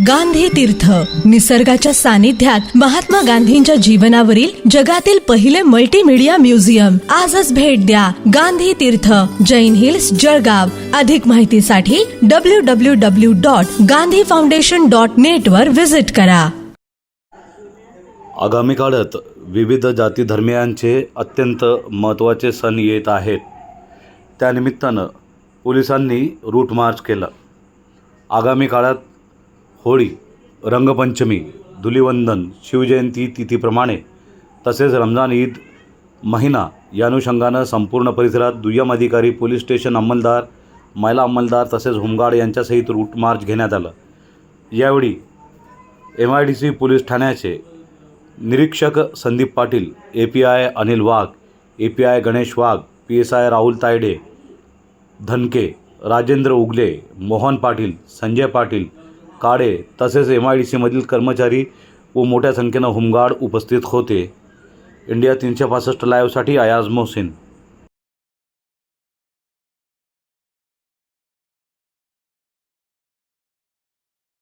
गांधी तीर्थ. निसर्गाच्या सानिध्यात महात्मा गांधींच्या जीवनावरील जगातील पहिले मल्टीमीडिया म्युझियम आजच भेट द्या गांधी तीर्थ. जैन हिल्स जळगाव. अधिक माहितीसाठी W W W dot Gandhi foundation dot net वर व्हिजिट करा. आगामी काळात विविध जाती धर्मियांचे अत्यंत महत्त्वाचे सण येत आहेत. त्यानिमित्तानं पोलिसांनी रूट मार्च केलं. आगामी काळात होळी रंगपंचमी धुलिवंदन शिवजयंती तिथीप्रमाणे तसेच रमजान ईद महिना या अनुषंगानं संपूर्ण परिसरात दुय्यम अधिकारी पोलीस स्टेशन अंमलदार महिला अंमलदार तसेच होमगार्ड यांच्यासहित रूट मार्च घेण्यात आलं. यावेळी M I D C police ठाण्याचे निरीक्षक Sandeep Patil A P I Anil Wagh A P I Ganesh Wagh P S I Rahul Taide Dhanke Rajendra Ugale Mohan Patil Sanjay Patil Kale तसेच M I D सीमधील कर्मचारी व मोठ्या संख्येनं home guard उपस्थित होते. India तीनशे पासष्ट लाईव्हसाठी अयाज मोहसिन